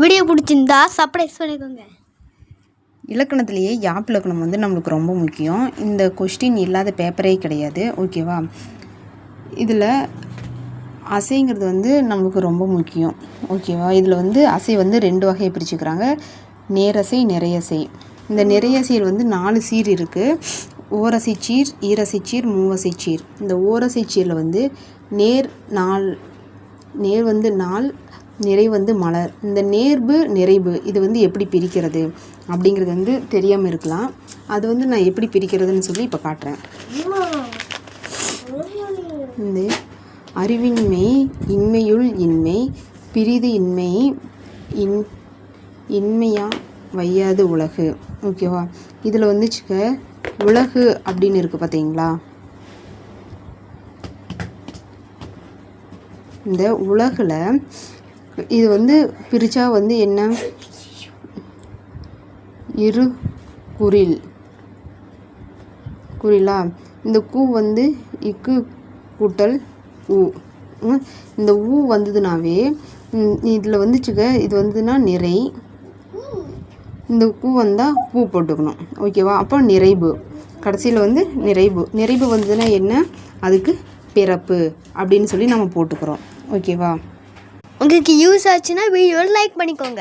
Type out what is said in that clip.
Video பிடிச்சிருந்தா surprise பண்ணிக்கோங்க. இலக்கணத்திலேயே யாப் இலக்கணம் வந்து நம்மளுக்கு ரொம்ப முக்கியம். இந்த கொஸ்டின் இல்லாத பேப்பரே கிடையாது. ஓகேவா இதில் அசைங்கிறது வந்து நம்மளுக்கு ரொம்ப முக்கியம். ஓகேவா இதில் வந்து அசை வந்து ரெண்டு வகையை பிரிச்சுக்கிறாங்க. நேரசை நிறையசை. இந்த நிறையசையில் வந்து நாலு சீர் இருக்குது ஓரசை சீர் ஈரசை சீர் மூவசை சீர். இந்த ஓரசை சீரில் வந்து நேர் நாள் நேர் வந்து நாள் நிறை வந்து மலர். இந்த நேர்பு நிறைவு இது வந்து எப்படி பிரிக்கிறது அப்படிங்கிறது வந்து தெரியாமல் இருக்கலாம். அது வந்து நான் எப்படி பிரிக்கிறதுன்னு சொல்லி இப்போ காட்டுறேன். இந்த அறிவின்மை இன்மையுள் இன்மை பிரிது இன்மை இன் இன்மையாக வையாது உலகு. ஓகேவா? இதில் வந்துச்சுக்க உலகு அப்படின்னு இருக்குது பார்த்தீங்களா இந்த உலகில் இது வந்து பிரித்தா வந்து என்ன? இரு குரில். குறிலா இந்த கூ வந்து இக்கு கூட்டல் ஊ இந்த ஊ வந்ததுனாவே இதில் வந்துச்சுக்க இது வந்ததுன்னா நிறை. இந்த பூ வந்தால் பூ போட்டுக்கணும். ஓகேவா? அப்போ நிறைவு. கடைசியில் வந்து நிறைவு. நிறைவு வந்ததுன்னா என்ன? அதுக்கு பிறப்பு அப்படின்னு சொல்லி நம்ம போட்டுக்கிறோம். ஓகேவா? உங்களுக்கு யூஸ் ஆச்சுன்னா வீடியோவில் லைக் பண்ணிக்கோங்க.